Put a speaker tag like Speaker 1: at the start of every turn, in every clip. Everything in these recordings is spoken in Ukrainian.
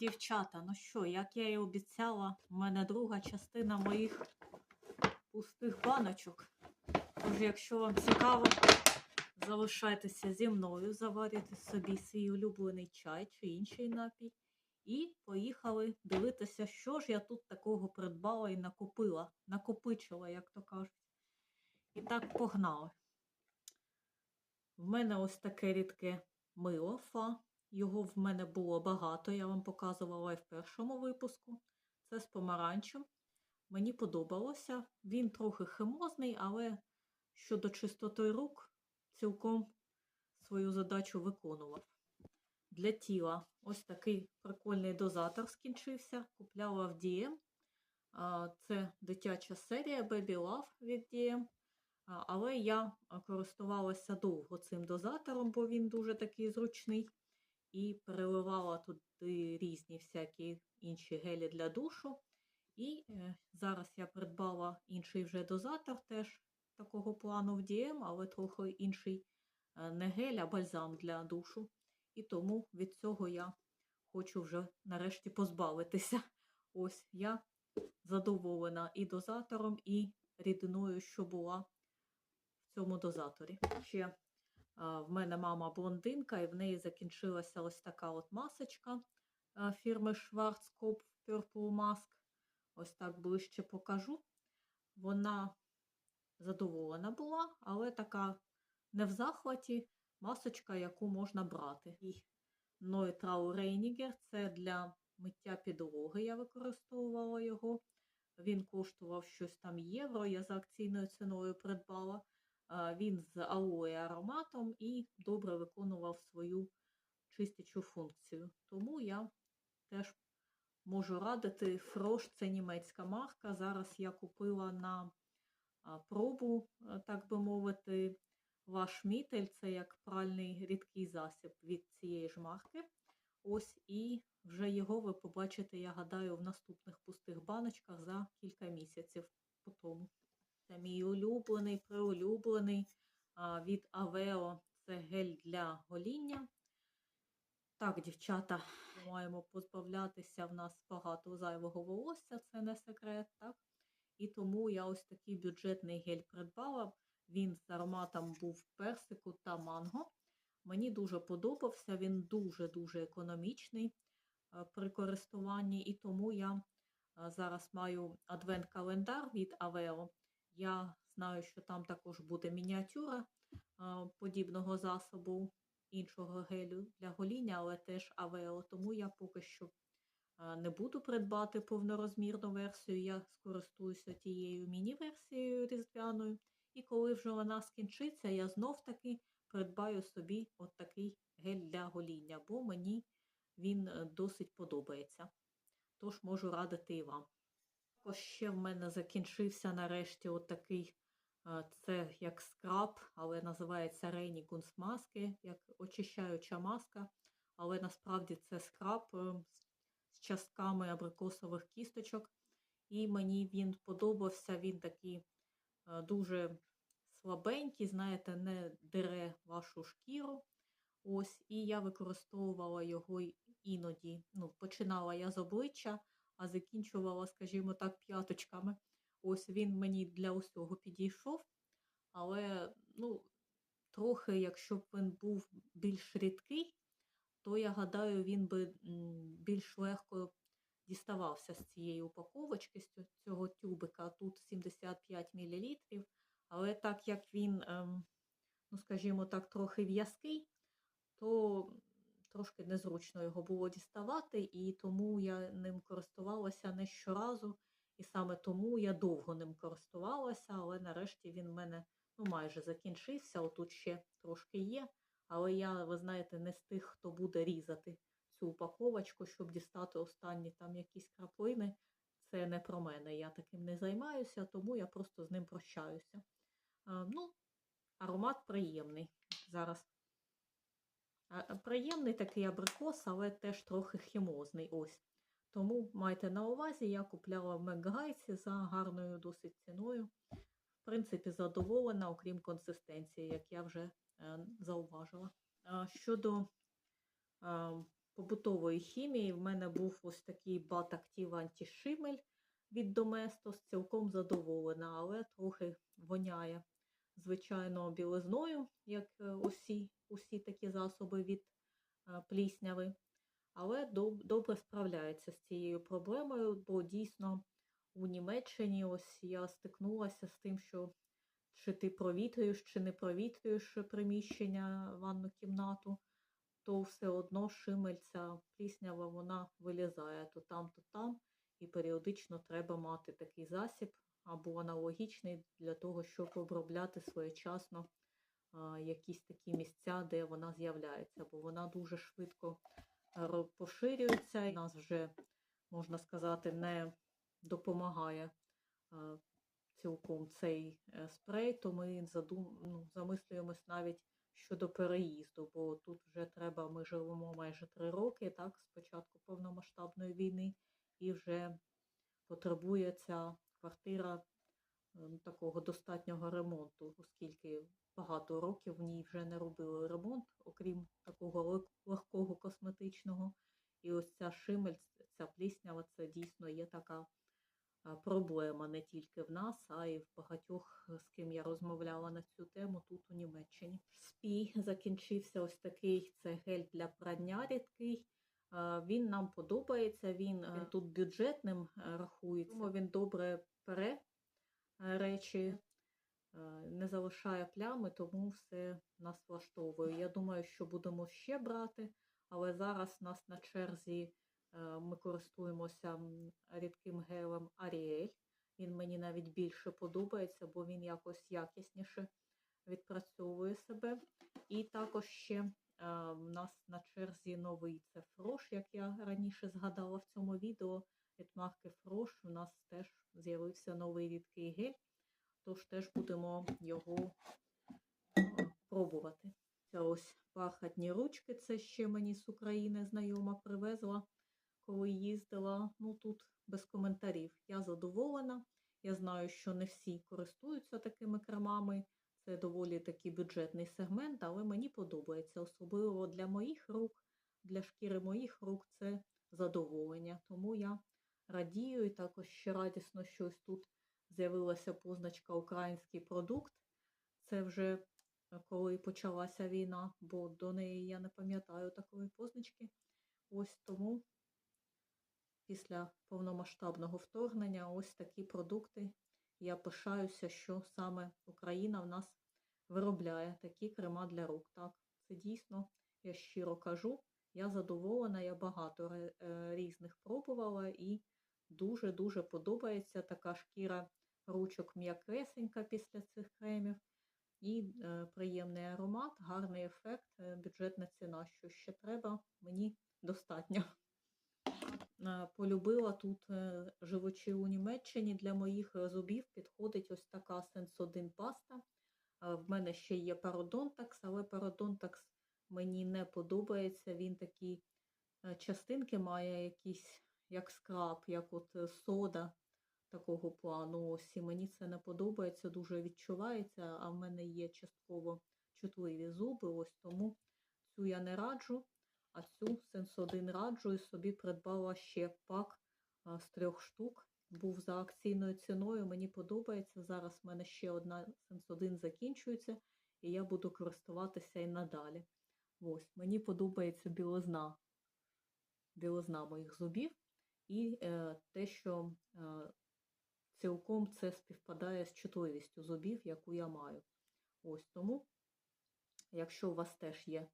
Speaker 1: Дівчата, ну що, як я і обіцяла, у мене друга частина моїх пустих баночок. Тож, якщо вам цікаво, залишайтеся зі мною, заварюйте собі свій улюблений чай чи інший напій. І поїхали дивитися, що ж я тут такого придбала і накопила, накопичила, як то кажуть. І так погнали. В мене ось таке рідке мило фа. Його в мене було багато, я вам показувала і в першому випуску. Це з помаранчем. Мені подобалося. Він трохи химозний, але щодо чистоти рук цілком свою задачу виконував. Для тіла ось такий прикольний дозатор скінчився. Купляла в DM. Це дитяча серія Baby Love від DM. Але я користувалася довго цим дозатором, бо він дуже такий зручний. І переливала туди різні всякі інші гелі для душу. І е, зараз я придбала інший вже дозатор, теж такого плану в DM, але трохи інший е, не гель, а бальзам для душу. І тому від цього я хочу вже нарешті позбавитися. Ось я задоволена і дозатором, і рідиною, що була в цьому дозаторі. Ще в мене мама блондинка, і в неї закінчилася ось така от масочка фірми Schwarzkopf Purple Mask. Ось так ближче покажу. Вона задоволена була, але така не в захваті масочка, яку можна брати. І Neutral Reiniger – це для миття підлоги. Я використовувала його. Він коштував щось там євро. Я за акційною ціною придбала. Він з алоє ароматом і добре виконував свою чистячу функцію. Тому я теж можу радити Фрош, це німецька марка. Зараз я купила на пробу, так би мовити, ваш мітель, це як пральний рідкий засіб від цієї ж марки. Ось і вже його ви побачите, я гадаю, в наступних пустих баночках за кілька місяців по тому. Це мій улюблений, приулюблений від Aveo. Це гель для гоління. Так, дівчата, маємо позбавлятися в нас багато зайвого волосся, це не секрет, так? І тому я ось такий бюджетний гель придбала. Він з ароматом був персику та манго. Мені дуже подобався, він дуже-дуже економічний е, при користуванні, і тому я е, зараз маю адвент-календар від Aveo. Я знаю, що там також буде мініатюра подібного засобу іншого гелю для гоління, але теж Aveo, тому я поки що не буду придбати повнорозмірну версію, я скористуюся тією міні-версією різдвяною. І коли вже вона скінчиться, я знов таки придбаю собі от такий гель для гоління, бо мені він е, досить подобається. Тож можу радити і вам. Також ще в мене закінчився нарешті от такий, е, це як скраб, але називається Рейні Гунс маски, як очищаюча маска. Але насправді це скраб е, з частками абрикосових кісточок. І мені він подобався, він такий дуже слабенький, знаєте, не дере вашу шкіру. Ось, І я використовувала його іноді. Ну, Починала я з обличчя, а закінчувала, скажімо так, п'яточками. Ось він мені для усього підійшов. Але, ну, трохи, якщо б він був більш рідкий, то я гадаю, він би більш легко діставався з цієї упаковочки, з цього тюбика. Тут 75 мл. Але так як він, ем, ну, скажімо так, трохи в'язкий, то трошки незручно його було діставати, і тому я ним користувалася не щоразу. І саме тому я довго ним користувалася, але нарешті він в мене ну, майже закінчився. Отут ще трошки є. Але я, ви знаєте, не з тих, хто буде різати цю упаковочку, щоб дістати останні там якісь краплини. Це не про мене. Я таким не займаюся, тому я просто з ним прощаюся. Ну, Аромат приємний. Зараз приємний такий абрикос, але теж трохи хімозний. ось. Тому майте на увазі, я купляла в Меггайці за гарною досить ціною. В принципі, задоволена, окрім консистенції, як я вже е, зауважила. Щодо побутової хімії. В мене був ось такий бат актив антишимель від Domestos. Цілком задоволена, але трохи воняє, звичайно, білизною, як е, усі, усі такі засоби від е, плісняви. Але добре справляється з цією проблемою, бо дійсно у Німеччині ось я стикнулася з тим, що чи ти провітрюєш, чи не провітрюєш приміщення, ванну кімнату, то все одно шимель ця пліснява вона вилізає то там, то там. І періодично треба мати такий засіб або аналогічний для того, щоб обробляти своєчасно якісь такі місця, де вона з'являється, бо вона дуже швидко поширюється і нас вже, можна сказати, не допомагає цілком цей е, спрей, то ми задум... ну, замислюємось навіть щодо переїзду, бо тут вже треба, ми живемо майже три роки, так, з початку повномасштабної війни, і вже потребує ця квартира е, такого достатнього ремонту, оскільки багато років в ній вже не робили ремонт, окрім такого легкого косметичного. І ось ця шимель, ця пліснява, це дійсно є така проблема не тільки в нас, а й в багатьох, е, з ким я розмовляла на цю тему тут у Німеччині. Спій закінчився ось такий це гель для прання рідкий. А, Він нам подобається, він е, тут бюджетним е, рахується. Він добре пере е, речі, е, не залишає плями, тому все нас влаштовує. Я думаю, що будемо ще брати, але зараз нас на черзі е, ми користуємося рідким гелем Аріель. Він мені навіть більше подобається, бо він якось якісніше відпрацьовує себе. І також ще е, в нас на черзі новий це фрош, як я раніше згадала в цьому відео. Від марки Фрош у нас теж з'явився новий рідкий гель, тож теж будемо його е, пробувати. Це ось бархатні ручки, це ще мені з України знайома привезла, коли їздила. Ну тут без коментарів. Я задоволена. Я знаю, що не всі користуються такими кремами. Це доволі такий бюджетний сегмент, але мені подобається. Особливо для моїх рук, для шкіри моїх рук це задоволення. Тому я радію і також ще радісно, що ось тут з'явилася позначка Український продукт. Це вже е, коли почалася війна, бо до неї я не пам'ятаю такої позначки. Ось тому після повномасштабного вторгнення ось такі продукти. Я пишаюся, що саме Україна в нас виробляє такі крема для рук. Так, це дійсно, я щиро кажу, я задоволена, я багато е, різних пробувала і дуже-дуже подобається така шкіра ручок м'якесенька після цих кремів. І е, приємний аромат, гарний ефект, е, бюджетна ціна. Що ще треба, мені достатньо. Е, Полюбила тут, е, живучи у Німеччині, для моїх зубів підходить ось така Sensodyne паста. Е, В мене ще є пародонтакс, але пародонтакс мені не подобається. Він такі е, частинки має якісь, як скраб, як от е, сода такого плану. Ось і мені це не подобається, дуже відчувається, а в мене є частково чутливі зуби, ось тому цю я не раджу, а цю Sensodyne раджу і собі придбала ще пак а, з трьох штук. Був за акційною ціною, мені подобається. Зараз в мене ще одна Sensodyne закінчується, і я буду користуватися і надалі. Ось, мені подобається білизна, білизна моїх зубів і е, те, що е, цілком це співпадає з чутливістю зубів, яку я маю. Ось тому, якщо у вас теж є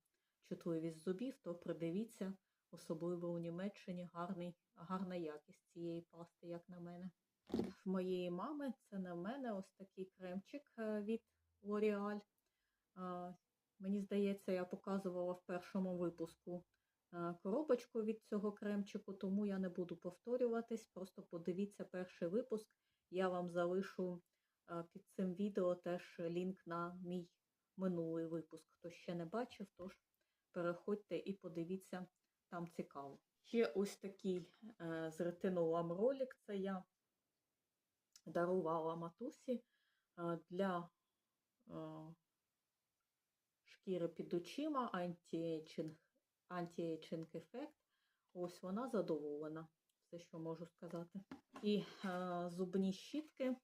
Speaker 1: чутливість зубів, то придивіться, особливо у Німеччині, гарний, гарна якість цієї пасти, як на мене. В моєї мами це на мене ось такий кремчик е, від L'Oreal. Мені здається, я показувала в першому випуску е, коробочку від цього кремчику, тому я не буду повторюватись. Просто подивіться перший випуск. Я вам залишу е, під цим відео теж лінк на мій минулий випуск. Хто ще не бачив, тож переходьте і подивіться, там цікаво. Ще ось такий е, з ретинолом ролик. Це я дарувала матусі е, для е, шкіри під очима anti-aging ефект. Ось вона задоволена. Все, що можу сказати. І зубні щітки.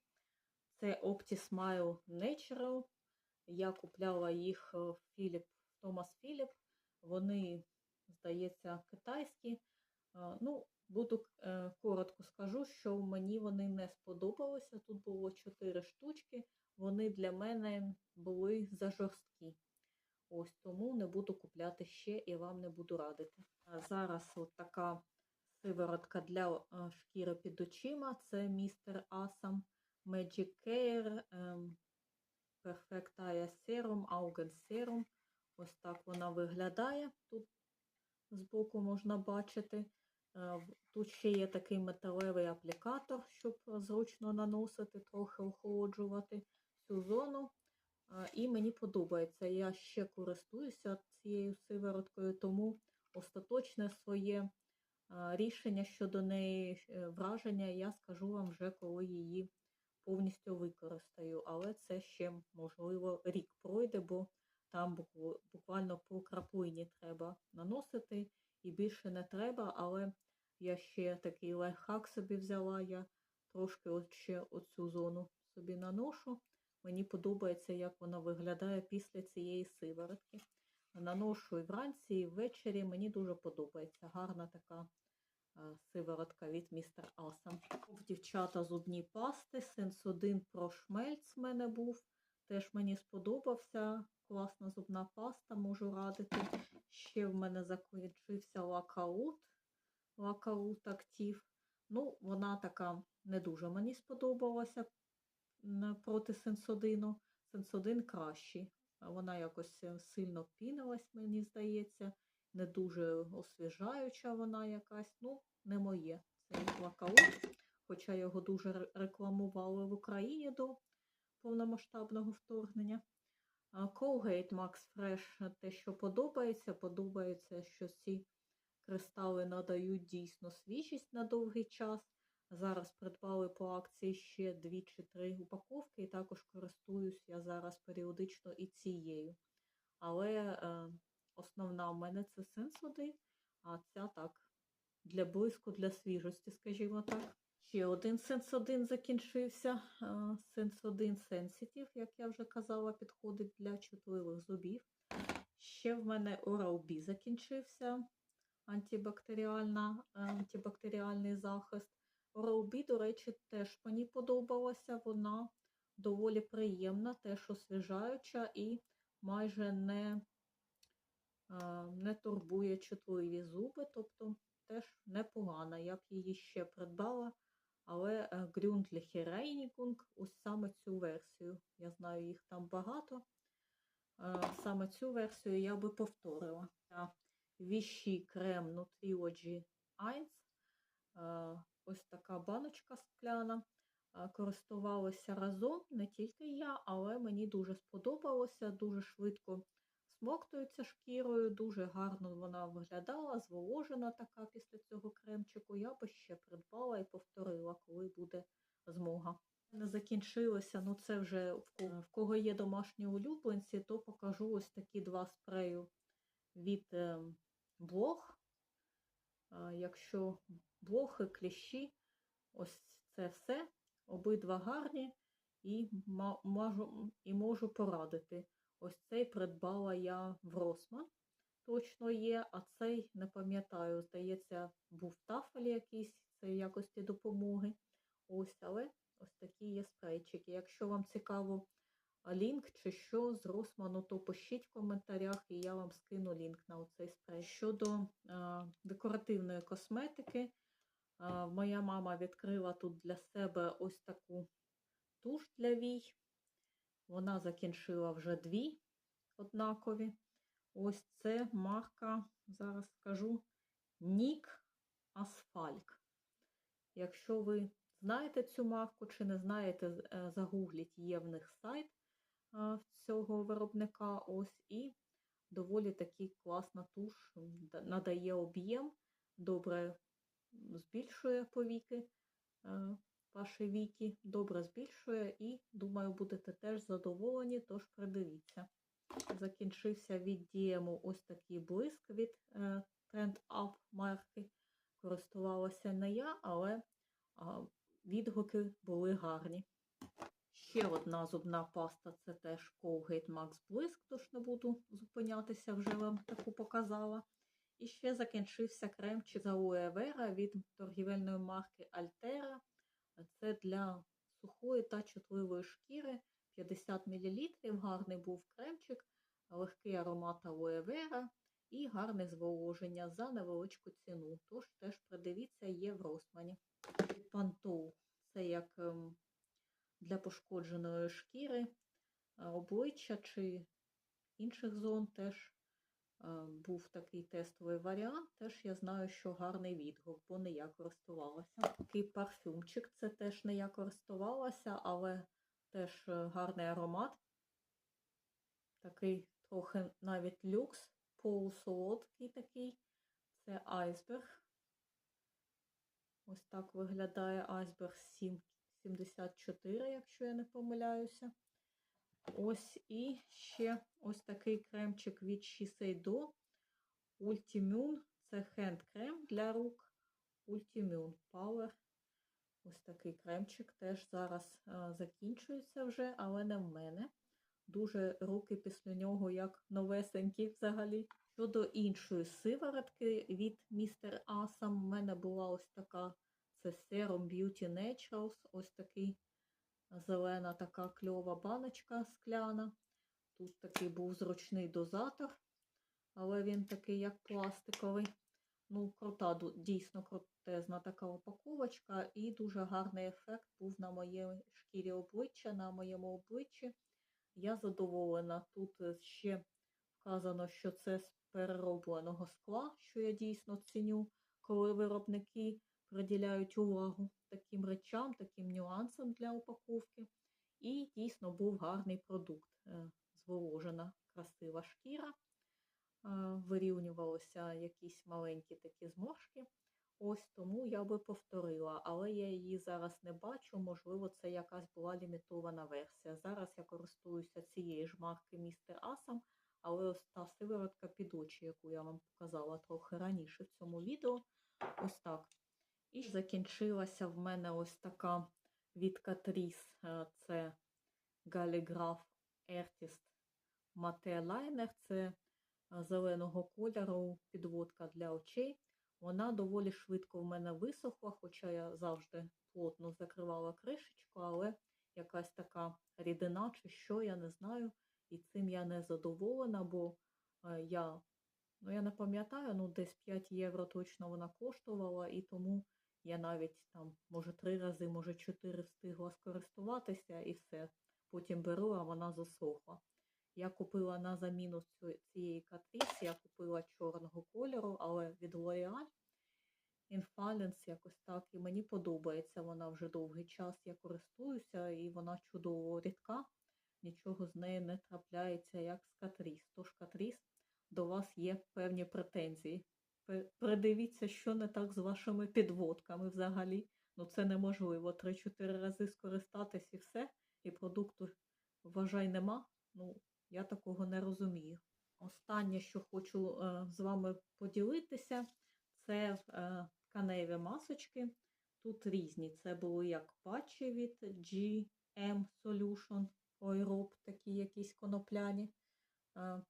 Speaker 1: Це OptiSmile Natural. Я купляла їх в Філіп, Томас Філіп. Вони, здається, китайські. Ну, буду е, коротко скажу, що мені вони не сподобалися. Тут було 4 штучки. Вони для мене були зажорсткі. Ось тому не буду купляти ще і вам не буду радити. Зараз от така сиворотка для е, шкіри під очима. Це містер Асам Magic Care ем, Perfect Eye Serum, Augen Serum. Ось так вона виглядає. Тут збоку можна бачити. Е, Тут ще є такий металевий аплікатор, щоб зручно наносити, трохи охолоджувати цю зону. Е, І мені подобається. Я ще користуюся цією сивороткою, тому остаточне своє е, рішення щодо неї, враження, я скажу вам вже, коли її повністю використаю. Але це ще, можливо, рік пройде, бо там буквально по краплині треба наносити і більше не треба, але я ще такий лайфхак собі взяла. Я трошки от ще оцю зону собі наношу. Мені подобається, як вона виглядає після цієї сиворотки. Наношу і вранці, і ввечері. Мені дуже подобається. Гарна така е, сиворотка від містер Асам. В дівчата зубні пасти. Сенсодин про шмельц в мене був. Теж мені сподобався. Класна зубна паста, можу радити. Ще в мене закінчився лакаут. Лакаут актив. Ну, вона така не дуже мені сподобалася проти сенсодину. Сенсодин кращий. Вона якось е, сильно пінилась, мені здається. Не дуже освіжаюча вона якась. Ну, не моє. Цей лакаут. Хоча його дуже рекламували в Україні до повномасштабного вторгнення. Colgate Max Fresh те, що подобається. Подобається, що ці кристали надають дійсно свіжість на довгий час. Зараз придбали по акції ще дві чи три упаковки, і також користуюсь я зараз періодично і цією. Але е, основна в мене це сенсоди, а ця так, для блиску, для свіжості, скажімо так. Ще один сенсодин закінчився. е, Сенсодин Sensitive, як я вже казала, підходить для чутливих зубів. Ще в мене Oral-B закінчився антибактеріальна, антибактеріальний захист. Oral-B, до речі, теж мені подобалася. Вона доволі приємна, теж освіжаюча і майже не, не турбує чутливі зуби, тобто теж непогана. Я б її ще придбала, але е, Gründliche Reinigung, ось саме цю версію. Я знаю, їх там багато. Е, Саме цю версію я би повторила. Віщі крем Nutrilogy 1. Е, Ось така баночка скляна. Користувалася разом, не тільки я, але мені дуже сподобалося, дуже швидко смоктується шкірою, дуже гарно вона виглядала, зволожена така після цього кремчику. Я би ще придбала і повторила, коли буде змога. Не закінчилося, ну це вже в кого, в кого є домашні улюбленці, то покажу ось такі два спрею від е, блог. Е, Якщо блохи, кліщі, ось це все. Обидва гарні і, можу, і можу порадити. Ось цей придбала я в Росман. Точно є, а цей не пам'ятаю. Здається, був тафель якийсь, це якості допомоги. Ось, але ось такі є спрейчики. Якщо вам цікаво лінк чи що з Росману, то пишіть в коментарях, і я вам скину лінк на оцей спрей. Щодо а, декоративної косметики, а, моя мама відкрила тут для себе ось таку туш для вій. Вона закінчила вже дві однакові. Ось це марка, зараз скажу, Нік Асфальк. Якщо ви знаєте цю марку чи не знаєте, е, загугліть, є в них сайт цього виробника. Ось і доволі такий класна туш, надає об'єм, добре збільшує повіки, е, ваші віки, добре збільшує і, думаю, будете теж задоволені, тож придивіться. закінчився від дієму ось такий блиск від е, Trend Up марки. Користувалася не я, але відгуки були гарні. Ще одна зубна паста це теж Colgate Max Blisk, тож не буду зупинятися, вже вам таку показала. І ще закінчився кремчик з Aloe від торгівельної марки Altera. Це для сухої та чутливої шкіри 50 мл. Гарний був кремчик, легкий аромат Vera і гарне зволоження за невеличку ціну. Тож теж придивіться, є в Росмані. Пантол це як ем, для пошкодженої шкіри, е, обличчя чи інших зон теж був такий тестовий варіант. Теж я знаю, що гарний відгук, бо не я користувалася. Такий парфюмчик, це теж не я користувалася, але теж е, гарний аромат. Такий трохи навіть люкс, полусолодкий такий. Це айсберг. Ось так виглядає айсберг 774, якщо я не помиляюся. Ось і ще ось такий кремчик від Shiseido Ultimune. Це хенд-крем для рук Ultimune Power. Ось такий кремчик теж зараз а, закінчується вже, але не в мене. Дуже руки після нього як новесенькі взагалі. Щодо іншої сиворотки від Mr. Awesome, в мене була ось така це Serum Beauty Naturals, ось такий зелена така кльова баночка скляна. Тут такий був зручний дозатор, але він такий, як пластиковий. Ну, крута, дійсно крутезна така упаковочка, і дуже гарний ефект був на моїй шкірі обличчя, на моєму обличчі. Я задоволена. Тут ще вказано, що це з переробленого скла, що я дійсно ціню, коли виробники приділяють увагу таким речам, таким нюансам для упаковки. І дійсно був гарний продукт. Е, зволожена, красива шкіра, е, вирівнювалися якісь маленькі такі зморшки. Ось тому я би повторила, але я її зараз не бачу, можливо, це якась була лімітована версія. Зараз я користуюся цієї ж марки Містер Асам, але ось та сиворотка під очі, яку я вам показала трохи раніше в цьому відео. Ось так. І закінчилася в мене ось така від Catrice, це Galligraph Artist Matte Liner, це зеленого кольору підводка для очей. Вона доволі швидко в мене висохла, хоча я завжди плотно закривала кришечку, але якась така рідина чи що, я не знаю. І цим я не задоволена, бо я ну, я не пам'ятаю, ну десь 5 євро точно вона коштувала, і тому я навіть там, може, три рази, може, чотири встигла скористуватися і все. Потім беру, а вона засохла. Я купила на заміну цієї катріс, я купила чорного кольору, але від L'Oreal Infalens якось так. І мені подобається вона вже довгий час. Я користуюся, і вона чудово рідка. Нічого з нею не трапляється, як з катріс. Тож катріс до вас є певні претензії. Придивіться, що не так з вашими підводками взагалі. Ну це неможливо. 3-4 рази скористатись і все, і продукту, вважай, нема. Ну, я такого не розумію. Останнє, що хочу е, з вами поділитися, це е, тканеві масочки. Тут різні. Це були як патчі від GM Solution, Ойроб, такі якісь конопляні. Е,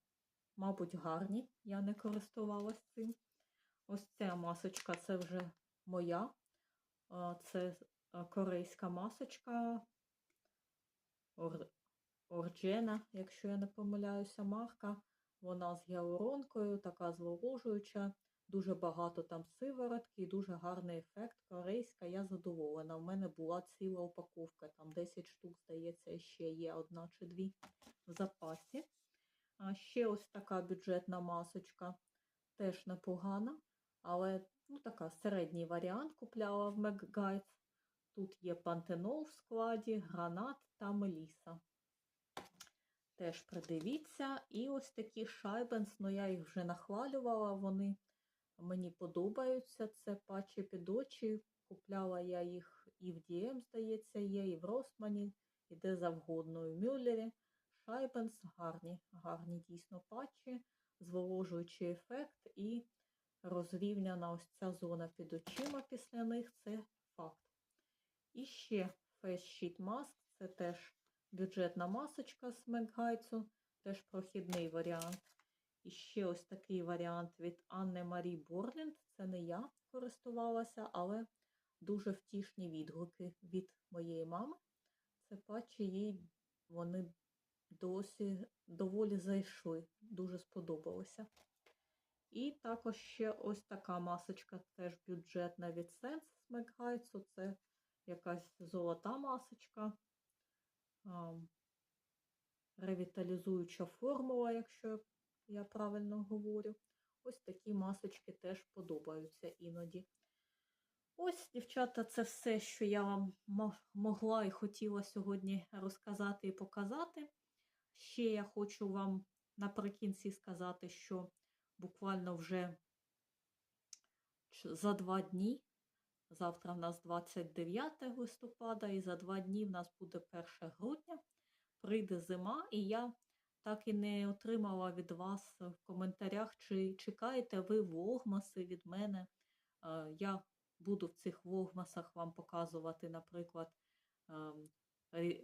Speaker 1: мабуть, гарні. Я не користувалась цим. Ось ця масочка це вже моя. Це корейська масочка Орджена, якщо я не помиляюся, марка. Вона з гіалуронкою, така зволожуюча, дуже багато там сиворотки і дуже гарний ефект. Корейська, я задоволена. У мене була ціла упаковка, там 10 штук, здається, ще є одна чи дві в запасі. А ще ось така бюджетна масочка, теж непогана. Але ну, така середній варіант купляла в McGuides. Тут є пантенол в складі, гранат та меліса. Теж придивіться. І ось такі шайбенс, ну я їх вже нахвалювала, вони мені подобаються. Це патчі під очі. Купляла я їх і в DM, здається, є, і в Росмані, і де завгодно, і в Мюллері. Шайбенс. Гарні, гарні дійсно патчі, зволожуючий ефект і розрівняна ось ця зона під очима після них це факт. І ще Face Sheet Mask, це теж бюджетна масочка з Меггайцу, теж прохідний варіант. І ще ось такий варіант від Анни Марі Борлінд. Це не я користувалася, але дуже втішні відгуки від моєї мами. Це патчі їй вони досі доволі зайшли, дуже сподобалося. І також ще ось така масочка, теж бюджетна від Sense з Меггайцу. Це якась золота масочка, ревіталізуюча формула, якщо я правильно говорю. Ось такі масочки теж подобаються іноді. Ось, дівчата, це все, що я вам могла і хотіла сьогодні розказати і показати. Ще я хочу вам наприкінці сказати, що буквально вже за два дні, завтра в нас 29 листопада, і за два дні в нас буде 1 грудня, прийде зима, і я так і не отримала від вас в коментарях, чи чекаєте ви влогмаси від мене. Е, Я буду в цих влогмасах вам показувати, наприклад, ем,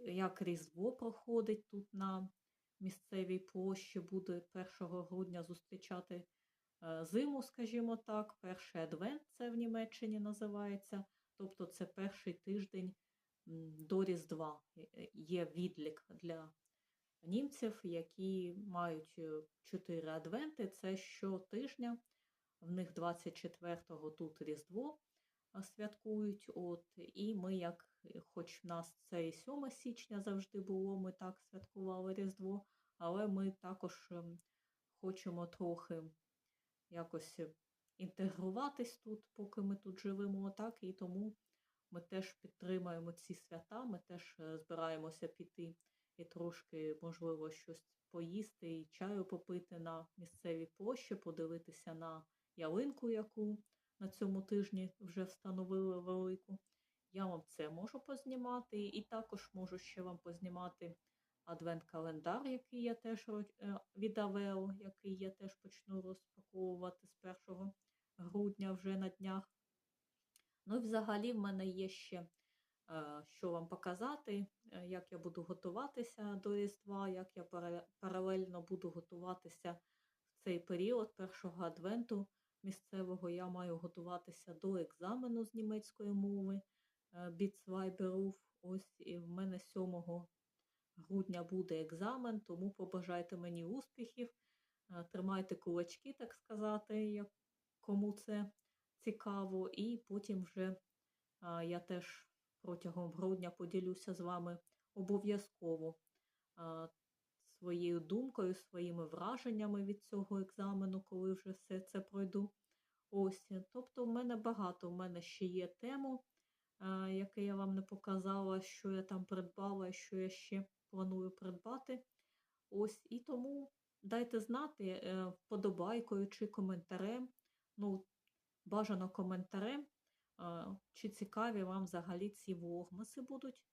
Speaker 1: як Різдво проходить тут на місцевій площі, буде 1 грудня зустрічати е, зиму, скажімо так. Перший адвент це в Німеччині називається. Тобто це перший тиждень до Різдва. Е, е, Є відлік для німців, які мають 4 адвенти. Це щотижня. В них 24-го тут Різдво святкують. От, і ми, як, е, хоч в нас це і 7 січня завжди було, ми так святкували Різдво, але ми також ем, хочемо трохи якось е, інтегруватись тут, поки ми тут живемо, так, і тому ми теж підтримуємо ці свята, ми теж е, збираємося піти і трошки, можливо, щось поїсти і чаю попити на місцевій площі, подивитися на ялинку, яку на цьому тижні вже встановили велику. Я вам це можу познімати, і також можу ще вам познімати адвент-календар, який я теж е, від Авео, який я теж почну розпаковувати з 1 грудня вже на днях. Ну і взагалі в мене є ще е, що вам показати, е, як я буду готуватися до Різдва, як я паралельно буду готуватися в цей період першого адвенту місцевого. Я маю готуватися до екзамену з німецької мови е, Біцвайберуф. Ось і в мене 7 грудня буде екзамен, тому побажайте мені успіхів, е, тримайте кулачки, так сказати, як кому це цікаво, і потім вже я теж протягом грудня поділюся з вами обов'язково а, своєю думкою, своїми враженнями від цього екзамену, коли вже все це пройду. Ось, е, тобто, в мене багато, в мене ще є тему, а, яке я вам не показала, що я там придбала, що я ще планую придбати. Ось, і тому дайте знати е, вподобайкою чи коментарем. Ну, бажано коментарем, е, чи цікаві вам взагалі ці влогмаси будуть.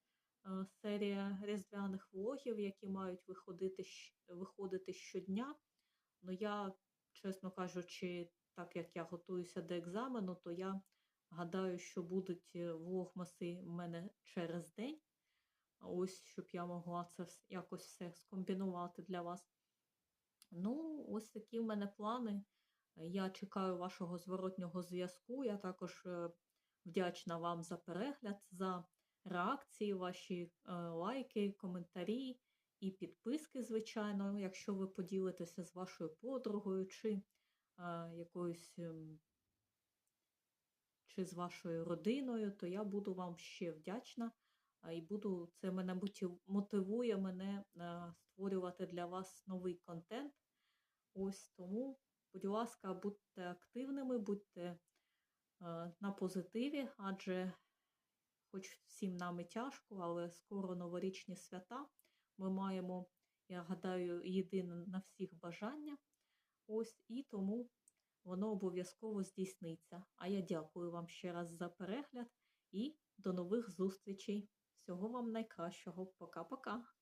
Speaker 1: Е, Серія різдвяних влогів, які мають виходити, виходити щодня. Ну, я, чесно кажучи, так як я готуюся до екзамену, то я гадаю, що будуть е, влогмаси в мене через день. Ось, щоб я могла це якось все скомбінувати для вас. Ну, ось такі в мене плани. Я чекаю вашого зворотнього зв'язку. Я також е, вдячна вам за перегляд, за реакції, ваші е, лайки, коментарі і підписки, звичайно, якщо ви поділитеся з вашою подругою чи е, якоюсь ем, чи з вашою родиною, то я буду вам ще вдячна. І буду, це мене мотивує мене е, створювати для вас новий контент. Ось тому, будь ласка, будьте активними, будьте на позитиві, адже хоч всім нам і тяжко, але скоро новорічні свята. Ми маємо, я гадаю, єдине на всіх бажання. Ось і тому воно обов'язково здійсниться. А я дякую вам ще раз за перегляд і до нових зустрічей. Всього вам найкращого. Пока-пока.